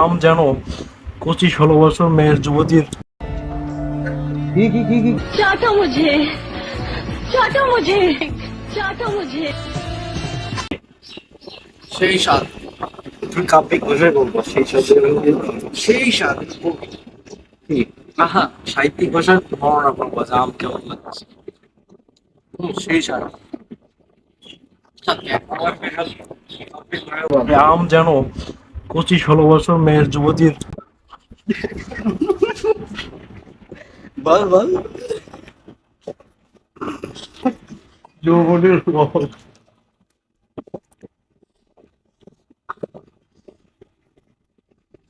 আম যেন কচি ষোলো বছর মেয়ের যুবতীর। সেই স্বাদ। কাব্যিক সাহিত্যিক ভাষায় বর্ণনা করব আচ্ছা, যে আম কেমন লাগছে? সেই স্বাদ। আচ্ছা, আম যেন কচি ষোলো বছর মেয়ের যুবতীর বল বল। যৌবনের বল।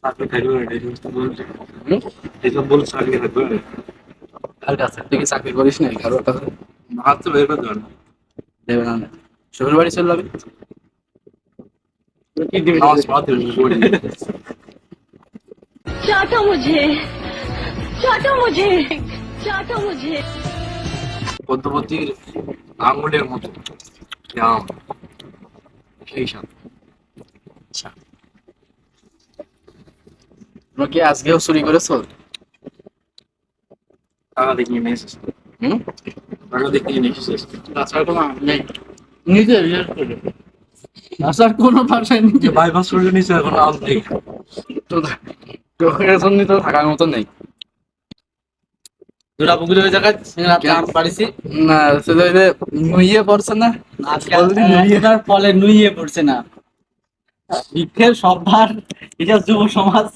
থাকবে বলছে থাকবে আর কাছে তুই কি চাকরি করিস না কারও হাত বের করতে পারবে দেবে না। শ্বশুর বাড়ি চলে যাবে? চাটো মুঝে চাটো মুঝে চাটো মুঝে পদ্মপতির আঙুলের মতো। দাম সেই আচ্ছা। কি আজকেও চুরি করেছ? টাকা দেখিয়ে নিয়ে এসেছি। টাকা দেখিয়ে নিয়ে এসেছি। তাছাড়া কোনো নেই। নিজে রিজার্ভ করে। তাছাড়া কোনো ভাষায় বাইপাস করে নিয়েছে এখন তো চোখের জন্য তো থাকার মতো নেই। দুটা পুকুরের ওই জায়গায় রাতে আম পাড়িছি না সেটা ওই যে নুইয়ে পড়ছে না? নুইয়ে। ফলে নুইয়ে পড়ছে না। বৃক্ষের সব ভার এটা যুব সমাজ।